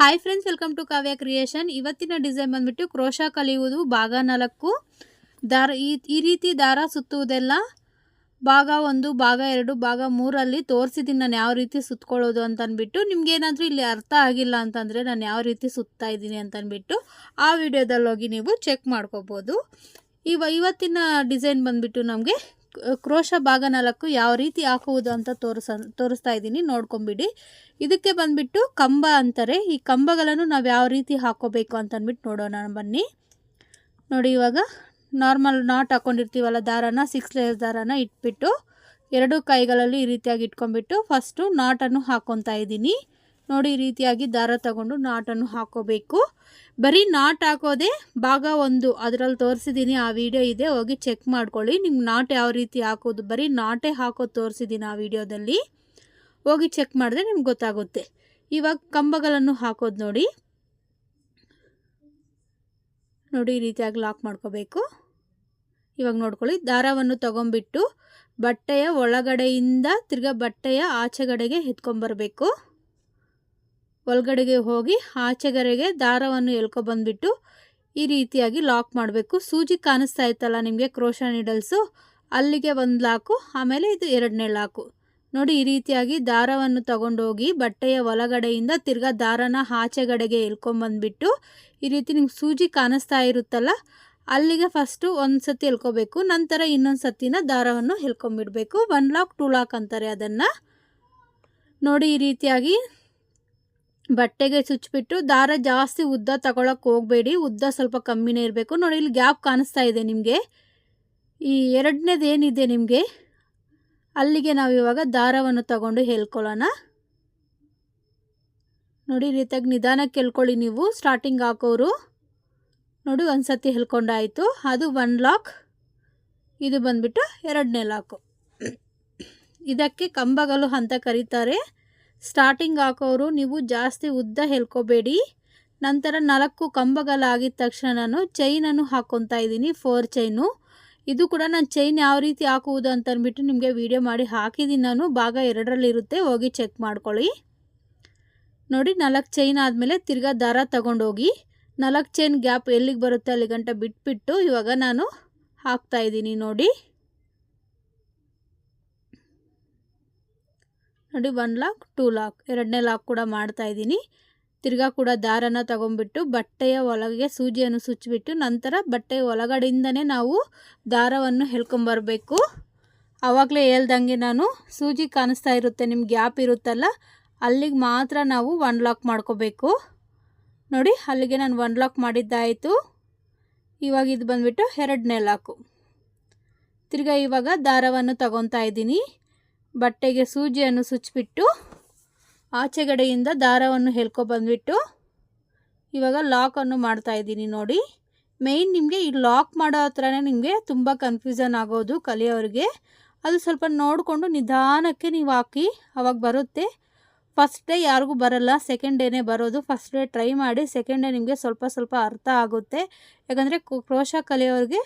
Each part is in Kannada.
Hi friends welcome to Kavya creation ಇವತ್ತಿನ ಡಿಸೈನ್ ಬಂದ್ಬಿಟ್ಟು ಕ್ರೋಶ ಕಲಿಯುವುದು, ಭಾಗ ನಾಲ್ಕು. ದಾರ ಈ ರೀತಿ ದಾರ ಸುತ್ತುವುದೆಲ್ಲ ಭಾಗ ಒಂದು, ಭಾಗ ಎರಡು, ಭಾಗ ಮೂರಲ್ಲಿ ತೋರಿಸಿದ್ದೀನಿ ನಾನು ಯಾವ ರೀತಿ ಸುತ್ತಕೊಳ್ಳೋದು ಅಂತ ಅಂದ್ಬಿಟ್ಟು ನಿಮ್ಗೆ ಏನಾದರೂ ಇಲ್ಲಿ ಅರ್ಥ ಆಗಿಲ್ಲ ಅಂತಂದರೆ ನಾನು ಯಾವ ರೀತಿ ಸುತ್ತಾ ಇದ್ದೀನಿ ಅಂತ ಅಂದ್ಬಿಟ್ಟು ಆ ವಿಡಿಯೋದಲ್ಲಿ ಹೋಗಿ ನೀವು ಚೆಕ್ ಮಾಡ್ಕೋಬೋದು. ಇವ ಇವತ್ತಿನ ಡಿಸೈನ್ ಬಂದ್ಬಿಟ್ಟು ನಮಗೆ ಕ್ರೋಶ ಭಾಗ ನಾಲ್ಕು ಯಾವ ರೀತಿ ಹಾಕುವುದು ಅಂತ ತೋರಿಸ ತೋರಿಸ್ತಾ ಇದ್ದೀನಿ. ನೋಡ್ಕೊಂಬಿಡಿ. ಇದಕ್ಕೆ ಬಂದ್ಬಿಟ್ಟು ಕಂಬ ಅಂತಾರೆ. ಈ ಕಂಬಗಳನ್ನು ನಾವು ಯಾವ ರೀತಿ ಹಾಕೋಬೇಕು ಅಂತ ಅಂದ್ಬಿಟ್ಟು ನೋಡೋಣ ಬನ್ನಿ. ನೋಡಿ ಇವಾಗ ನಾರ್ಮಲ್ ನಾಟ್ ಹಾಕ್ಕೊಂಡಿರ್ತೀವಲ್ಲ ದಾರನ, ಸಿಕ್ಸ್ ಲೇಯರ್ ದಾರನ ಇಟ್ಬಿಟ್ಟು ಎರಡು ಕೈಗಳಲ್ಲಿ ಈ ರೀತಿಯಾಗಿ ಇಟ್ಕೊಂಡ್ಬಿಟ್ಟು ಫಸ್ಟು ನಾಟನ್ನು ಹಾಕ್ಕೊತಾ ಇದ್ದೀನಿ. ನೋಡಿ ಈ ರೀತಿಯಾಗಿ ದಾರ ತಗೊಂಡು ನಾಟನ್ನು ಹಾಕೋಬೇಕು. ಬರೀ ನಾಟ್ ಹಾಕೋದೇ ಭಾಗ ಒಂದು. ಅದರಲ್ಲಿ ತೋರಿಸಿದ್ದೀನಿ ಆ ವಿಡಿಯೋ ಇದೆ, ಹೋಗಿ ಚೆಕ್ ಮಾಡ್ಕೊಳ್ಳಿ. ನಿಮ್ಗೆ ನಾಟ್ ಯಾವ ರೀತಿ ಹಾಕೋದು? ಬರೀ ನಾಟೇ ಹಾಕೋದು ತೋರಿಸಿದ್ದೀನಿ ಆ ವಿಡಿಯೋದಲ್ಲಿ. ಹೋಗಿ ಚೆಕ್ ಮಾಡಿದ್ರೆ ನಿಮ್ಗೆ ಗೊತ್ತಾಗುತ್ತೆ. ಇವಾಗ ಕಂಬಗಳನ್ನು ಹಾಕೋದು ನೋಡಿ. ನೋಡಿ ಈ ರೀತಿಯಾಗಿ ಲಾಕ್ ಮಾಡ್ಕೋಬೇಕು. ಇವಾಗ ನೋಡ್ಕೊಳ್ಳಿ, ದಾರವನ್ನು ತಗೊಂಬಿಟ್ಟು ಬಟ್ಟೆಯ ಒಳಗಡೆಯಿಂದ ತಿರ್ಗಾ ಬಟ್ಟೆಯ ಆಚೆಗಡೆಗೆ ಎತ್ಕೊಂಬರ್ಬೇಕು. ಒಳಗಡೆಗೆ ಹೋಗಿ ಆಚೆಗರೆಗೆ ದಾರವನ್ನು ಎಳ್ಕೊಬಂದ್ಬಿಟ್ಟು ಈ ರೀತಿಯಾಗಿ ಲಾಕ್ ಮಾಡಬೇಕು. ಸೂಜಿ ಕಾಣಿಸ್ತಾ ಇತ್ತಲ್ಲ ನಿಮಗೆ? ಕ್ರೋಶ ನೀಡಲ್ಸು ಅಲ್ಲಿಗೆ ಒಂದು ಲಾಕು, ಆಮೇಲೆ ಇದು ಎರಡನೇ ಲಾಕು. ನೋಡಿ, ಈ ರೀತಿಯಾಗಿ ದಾರವನ್ನು ತಗೊಂಡೋಗಿ ಬಟ್ಟೆಯ ಒಳಗಡೆಯಿಂದ ತಿರ್ಗಾ ದಾರನ ಆಚೆಗಡೆಗೆ ಎಳ್ಕೊಂಬಂದ್ಬಿಟ್ಟು ಈ ರೀತಿ ನಿಮ್ಗೆ ಸೂಜಿ ಕಾಣಿಸ್ತಾ ಇರುತ್ತಲ್ಲ, ಅಲ್ಲಿಗೆ ಫಸ್ಟು ಒಂದು ಸತಿ ಎಳ್ಕೊಬೇಕು, ನಂತರ ಇನ್ನೊಂದು ಸತಿನ ದಾರವನ್ನು ಎಳ್ಕೊಂಬಿಡಬೇಕು ಒನ್ ಲಾಕ್ ಟೂ ಲಾಕ್ ಅಂತಾರೆ ಅದನ್ನು. ನೋಡಿ, ಈ ರೀತಿಯಾಗಿ ಬಟ್ಟೆಗೆ ಚುಚ್ಚಿಬಿಟ್ಟು ದಾರ ಜಾಸ್ತಿ ಉದ್ದ ತಗೊಳಕ್ಕೆ ಹೋಗಬೇಡಿ, ಉದ್ದ ಸ್ವಲ್ಪ ಕಮ್ಮಿನೇ ಇರಬೇಕು. ನೋಡಿ, ಇಲ್ಲಿ ಗ್ಯಾಪ್ ಕಾಣಿಸ್ತಾ ಇದೆ ನಿಮಗೆ. ಈ ಎರಡನೇದು ಏನಿದೆ ನಿಮಗೆ? ಅಲ್ಲಿಗೆ ನಾವು ಇವಾಗ ದಾರವನ್ನು ತಗೊಂಡು ಹೇಳ್ಕೊಳ್ಳೋಣ. ನೋಡಿ, ರೀತಿಯಾಗಿ ನಿಧಾನಕ್ಕೆ ಹೇಳ್ಕೊಳ್ಳಿ ನೀವು, ಸ್ಟಾರ್ಟಿಂಗ್ ಹಾಕೋರು. ನೋಡಿ ಒಂದು ಸತಿ ಹೇಳ್ಕೊಂಡಾಯಿತು. ಅದು ಒನ್ ಲಾಕ್ ಇದು ಬಂದುಬಿಟ್ಟು ಎರಡನೇ ಲಾಕು ಇದಕ್ಕೆ ಕಂಬಗಲು ಅಂತ ಕರೀತಾರೆ. ಸ್ಟಾರ್ಟಿಂಗ್ ಹಾಕೋರು, ನೀವು ಜಾಸ್ತಿ ಉದ್ದ ಹೇಳ್ಕೋಬೇಡಿ. ನಂತರ ನಾಲ್ಕು ಕಂಬಗಳಾಗಿದ ತಕ್ಷಣ ನಾನು ಚೈನನ್ನು ಹಾಕ್ಕೊತಾ ಇದ್ದೀನಿ ಫೋರ್ ಚೈನು ಇದು ಕೂಡ ನಾನು ಚೈನ್ ಯಾವ ರೀತಿ ಹಾಕುವುದು ಅಂತ ಅಂದ್ಬಿಟ್ಟು ನಿಮಗೆ ವಿಡಿಯೋ ಮಾಡಿ ಹಾಕಿದ್ದೀನಿ ನಾನು. ಭಾಗ ಎರಡರಲ್ಲಿರುತ್ತೆ ಹೋಗಿ ಚೆಕ್ ಮಾಡ್ಕೊಳ್ಳಿ. ನೋಡಿ, ನಾಲ್ಕು ಚೈನ್ ಆದಮೇಲೆ ತಿರ್ಗಾ ದಾರ ತಗೊಂಡೋಗಿ, ನಾಲ್ಕು ಚೈನ್ ಗ್ಯಾಪ್ ಎಲ್ಲಿಗೆ ಬರುತ್ತೆ ಅಲ್ಲಿ ಗಂಟ ಬಿಟ್ಬಿಟ್ಟು ಇವಾಗ ನಾನು ಹಾಕ್ತಾ ಇದ್ದೀನಿ ನೋಡಿ. ನೋಡಿ ಒನ್ ಲಾಕ್ ಟೂ ಲಾಕ್ ಎರಡನೇ ಲಾಕ್ ಕೂಡ ಮಾಡ್ತಾ ಇದ್ದೀನಿ. ತಿರ್ಗಾ ಕೂಡ ದಾರನ ತಗೊಂಡ್ಬಿಟ್ಟು ಬಟ್ಟೆಯ ಒಳಗೆ ಸೂಜಿಯನ್ನು ಸುಚ್ಚಿಬಿಟ್ಟು ನಂತರ ಬಟ್ಟೆಯ ಒಳಗಡೆಯಿಂದನೇ ನಾವು ದಾರವನ್ನು ಹೇಳ್ಕೊಂಬರಬೇಕು ಆವಾಗಲೇ ಹೇಳ್ದಂಗೆ ನಾನು, ಸೂಜಿ ಕಾಣಿಸ್ತಾ ಇರುತ್ತೆ, ನಿಮ್ಗೆ ಗ್ಯಾಪ್ ಇರುತ್ತಲ್ಲ, ಅಲ್ಲಿಗೆ ಮಾತ್ರ ನಾವು ಒನ್ ಲಾಕ್ ಮಾಡ್ಕೋಬೇಕು. ನೋಡಿ, ಅಲ್ಲಿಗೆ ನಾನು ಒನ್ ಲಾಕ್ ಮಾಡಿದ್ದಾಯಿತು. ಇವಾಗ ಇದು ಬಂದುಬಿಟ್ಟು ಎರಡನೇ ಲಾಕು ತಿರ್ಗಾ ಇವಾಗ ದಾರವನ್ನು ತಗೊತಾ ಇದ್ದೀನಿ. ಬಟ್ಟೆಗೆ ಸೂಜಿಯನ್ನು ಸುಚ್ಚಿಬಿಟ್ಟು ಆಚೆಗಡೆಯಿಂದ ದಾರವನ್ನು ಹೇಳ್ಕೊಬಂದ್ಬಿಟ್ಟು ಇವಾಗ ಲಾಕನ್ನು ಮಾಡ್ತಾ ಇದ್ದೀನಿ ನೋಡಿ. ಮೇಯ್ನ್ ನಿಮಗೆ ಈ ಲಾಕ್ ಮಾಡೋ ಹತ್ರನೇ ನಿಮಗೆ ತುಂಬ ಕನ್ಫ್ಯೂಷನ್ ಆಗೋದು ಕಲಿಯೋರಿಗೆ. ಅದು ಸ್ವಲ್ಪ ನೋಡಿಕೊಂಡು ನಿಧಾನಕ್ಕೆ ನೀವು ಹಾಕಿ, ಅವಾಗ ಬರುತ್ತೆ. ಫಸ್ಟ್ ಡೇ ಯಾರಿಗೂ ಬರಲ್ಲ ಸೆಕೆಂಡ್ ಡೇನೇ ಬರೋದು. ಫಸ್ಟ್ ಡೇ ಟ್ರೈ ಮಾಡಿ ಸೆಕೆಂಡ್ ಡೇ ನಿಮಗೆ ಸ್ವಲ್ಪ ಸ್ವಲ್ಪ ಅರ್ಥ ಆಗುತ್ತೆ. ಯಾಕಂದರೆ ಕ್ರೋಶ ಕಲಿಯೋರಿಗೆ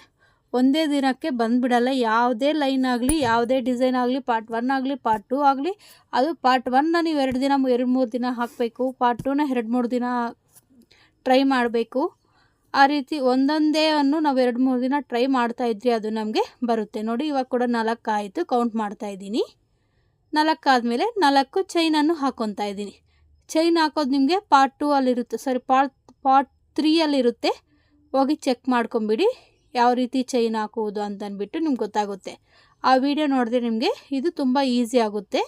ಒಂದೇ ದಿನಕ್ಕೆ ಬಂದುಬಿಡಲ್ಲ. ಯಾವುದೇ ಲೈನ್ ಆಗಲಿ, ಯಾವುದೇ ಡಿಸೈನ್ ಆಗಲಿ, ಪಾರ್ಟ್ ಒನ್ ಆಗಲಿ, ಪಾರ್ಟ್ ಟೂ ಆಗಲಿ, ಅದು ಪಾರ್ಟ್ ಒನ್ನ ನೀವು ಎರಡು ದಿನ, ಎರಡು ಮೂರು ದಿನ ಹಾಕಬೇಕು. ಪಾರ್ಟ್ ಟೂನ ಎರಡು ಮೂರು ದಿನ ಟ್ರೈ ಮಾಡಬೇಕು. ಆ ರೀತಿ ಒಂದೊಂದೇ ಅನ್ನು ನಾವು ಎರಡು ಮೂರು ದಿನ ಟ್ರೈ ಮಾಡ್ತಾ ಇದ್ರಿ, ಅದು ನಮಗೆ ಬರುತ್ತೆ. ನೋಡಿ, ಇವಾಗ ಕೂಡ ನಾಲ್ಕು ಆಯಿತು ಕೌಂಟ್ ಮಾಡ್ತಾ ಇದ್ದೀನಿ. ನಾಲ್ಕು ಆದಮೇಲೆ ನಾಲ್ಕು ಚೈನನ್ನು ಹಾಕ್ಕೊತಾ ಇದ್ದೀನಿ. ಚೈನ್ ಹಾಕೋದು ನಿಮಗೆ ಪಾರ್ಟ್ ಟೂ ಅಲ್ಲಿರುತ್ತೆ ಸಾರಿ ಪಾರ್ಟ್ ಪಾರ್ಟ್ ತ್ರೀಯಲ್ಲಿರುತ್ತೆ ಹೋಗಿ ಚೆಕ್ ಮಾಡ್ಕೊಂಬಿಡಿ. ಯಾವ ರೀತಿ ಚೈನ್ ಹಾಕುವುದು ಅಂತಂದ್ಬಿಟ್ಟು ನಿಮ್ಗೆ ಗೊತ್ತಾಗುತ್ತೆ. ಆ ವಿಡಿಯೋ ನೋಡಿದ್ರೆ ನಿಮಗೆ ಇದು ತುಂಬ ಈಸಿ ಆಗುತ್ತೆ.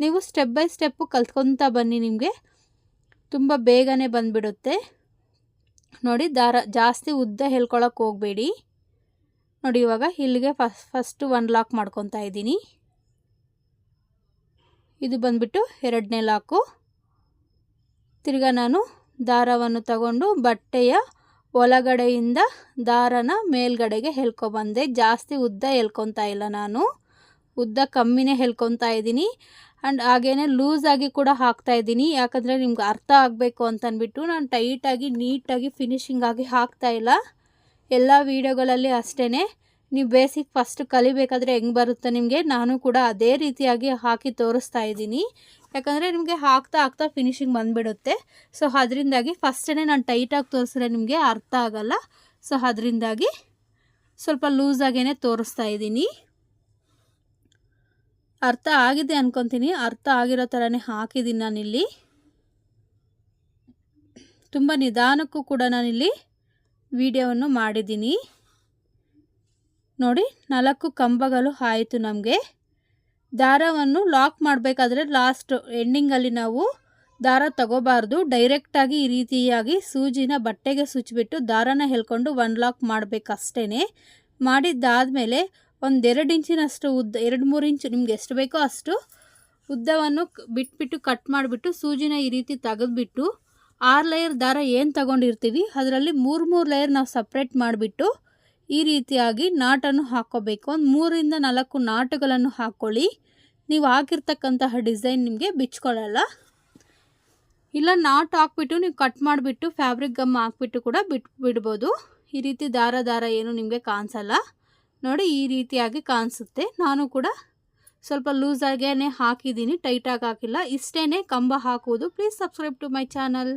ನೀವು ಸ್ಟೆಪ್ ಬೈ ಸ್ಟೆಪ್ಪು ಕಲ್ತ್ಕೊತಾ ಬನ್ನಿ ನಿಮಗೆ. ತುಂಬ ಬೇಗನೆ ಬಂದುಬಿಡುತ್ತೆ. ನೋಡಿ ದಾರ, ಜಾಸ್ತಿ ಉದ್ದ ಹೇಳ್ಕೊಳಕ್ಕೆ ಹೋಗಬೇಡಿ. ನೋಡಿ ಇವಾಗ ಇಲ್ಲಿಗೆ ಫಸ್ಟ್ ಫಸ್ಟು ಒನ್ ಲಾಕ್ ಮಾಡ್ಕೊತಾ ಇದ್ದೀನಿ. ಇದು ಬಂದ್ಬಿಟ್ಟು ಎರಡನೇ ಲಾಕು ತಿರ್ಗಾ ನಾನು ದಾರವನ್ನು ತಗೊಂಡು ಬಟ್ಟೆಯ ಒಳಗಡೆಯಿಂದ ದಾರನ ಮೇಲ್ಗಡೆಗೆ ಹೇಳ್ಕೊಬಂದೆ. ಜಾಸ್ತಿ ಉದ್ದ ಹೇಳ್ಕೊತಾ ಇಲ್ಲ ನಾನು. ಉದ್ದ ಕಮ್ಮಿನೇ ಹೇಳ್ಕೊತಾ ಇದ್ದೀನಿ. ಆ್ಯಂಡ್ ಹಾಗೇ ಲೂಸಾಗಿ ಕೂಡ ಹಾಕ್ತಾ ಇದ್ದೀನಿ. ಯಾಕಂದರೆ ನಿಮ್ಗೆ ಅರ್ಥ ಆಗಬೇಕು ಅಂತಂದ್ಬಿಟ್ಟು ನಾನು ಟೈಟಾಗಿ ನೀಟಾಗಿ ಫಿನಿಶಿಂಗಾಗಿ ಹಾಕ್ತಾ ಇಲ್ಲ. ಎಲ್ಲ ವೀಡಿಯೋಗಳಲ್ಲಿ ಅಷ್ಟೇ ನೀವು ಬೇಸಿಕ್ ಫಸ್ಟ್ ಕಲಿಬೇಕಾದ್ರೆ ಹೆಂಗೆ ಬರುತ್ತೆ ನಿಮಗೆ? ನಾನು ಕೂಡ ಅದೇ ರೀತಿಯಾಗಿ ಹಾಕಿ ತೋರಿಸ್ತಾ ಇದ್ದೀನಿ. ಯಾಕಂದರೆ ನಿಮಗೆ ಹಾಕ್ತಾ ಹಾಕ್ತಾ ಫಿನಿಶಿಂಗ್ ಬಂದುಬಿಡುತ್ತೆ. ಸೊ ಅದರಿಂದಾಗಿ ಫಸ್ಟೇ ನಾನು ಟೈಟಾಗಿ ತೋರಿಸಿದ್ರೆ ನಿಮಗೆ ಅರ್ಥ ಆಗಲ್ಲ. ಸೊ ಅದರಿಂದಾಗಿ ಸ್ವಲ್ಪ ಲೂಸಾಗೇ ತೋರಿಸ್ತಾ ಇದ್ದೀನಿ. ಅರ್ಥ ಆಗಿದೆ ಅನ್ಕೊತೀನಿ. ಅರ್ಥ ಆಗಿರೋ ಥರನೇ ಹಾಕಿದ್ದೀನಿ ನಾನಿಲ್ಲಿ. ತುಂಬ ನಿಧಾನಕ್ಕೂ ಕೂಡ ನಾನಿಲ್ಲಿ ವಿಡಿಯೋವನ್ನು ಮಾಡಿದ್ದೀನಿ. ನೋಡಿ, ನಾಲ್ಕು ಕಂಬಗಳು ಆಯಿತು ನಮಗೆ. ದಾರವನ್ನು ಲಾಕ್ ಮಾಡಬೇಕಾದ್ರೆ ಲಾಸ್ಟ್ ಎಂಡಿಂಗಲ್ಲಿ ನಾವು ದಾರ ತಗೋಬಾರ್ದು. ಡೈರೆಕ್ಟಾಗಿ ಈ ರೀತಿಯಾಗಿ ಸೂಜಿನ ಬಟ್ಟೆಗೆ ಸುಚ್ಚಿಬಿಟ್ಟು ದಾರನ ಹೇಳ್ಕೊಂಡು ಒನ್ ಲಾಕ್ ಮಾಡಬೇಕಷ್ಟೇ ಮಾಡಿದ್ದಾದಮೇಲೆ ಒಂದೆರಡು ಇಂಚಿನಷ್ಟು ಉದ್ದ, ಎರಡು ಮೂರು ಇಂಚು ನಿಮ್ಗೆ ಎಷ್ಟು ಬೇಕೋ ಅಷ್ಟು ಉದ್ದವನ್ನು ಬಿಟ್ಬಿಟ್ಟು ಕಟ್ ಮಾಡಿಬಿಟ್ಟು ಸೂಜಿನ ಈ ರೀತಿ ತೆಗೆದ್ಬಿಟ್ಟು ಆರು ಲೇಯರ್ ದಾರ ಏನು ತಗೊಂಡಿರ್ತೀವಿ, ಅದರಲ್ಲಿ ಮೂರು ಮೂರು ಲೇಯರ್ ನಾವು ಸಪ್ರೇಟ್ ಮಾಡಿಬಿಟ್ಟು ಈ ರೀತಿಯಾಗಿ ನಾಟನ್ನು ಹಾಕ್ಕೋಬೇಕು. ಒಂದು ಮೂರಿಂದ ನಾಲ್ಕು ನಾಟುಗಳನ್ನು ಹಾಕ್ಕೊಳ್ಳಿ. ನೀವು ಹಾಕಿರ್ತಕ್ಕಂತಹ ಡಿಸೈನ್ ನಿಮಗೆ ಬಿಚ್ಕೊಳ್ಳಲ್ಲ. ಇಲ್ಲ, ನಾಟ್ ಹಾಕ್ಬಿಟ್ಟು ನೀವು ಕಟ್ ಮಾಡಿಬಿಟ್ಟು ಫ್ಯಾಬ್ರಿಕ್ ಗಮ್ ಹಾಕ್ಬಿಟ್ಟು ಕೂಡ ಬಿಟ್ಟು ಬಿಡ್ಬೋದು. ಈ ರೀತಿ ದಾರ ದಾರ ಏನು ನಿಮಗೆ ಕಾಣಿಸಲ್ಲ. ನೋಡಿ, ಈ ರೀತಿಯಾಗಿ ಕಾಣಿಸುತ್ತೆ. ನಾನು ಕೂಡ ಸ್ವಲ್ಪ ಲೂಸಾಗೇ ಹಾಕಿದ್ದೀನಿ, ಟೈಟಾಗಿ ಹಾಕಿಲ್ಲ. ಇಷ್ಟೇ ಕಂಬ ಹಾಕುವುದು. Please subscribe to my channel.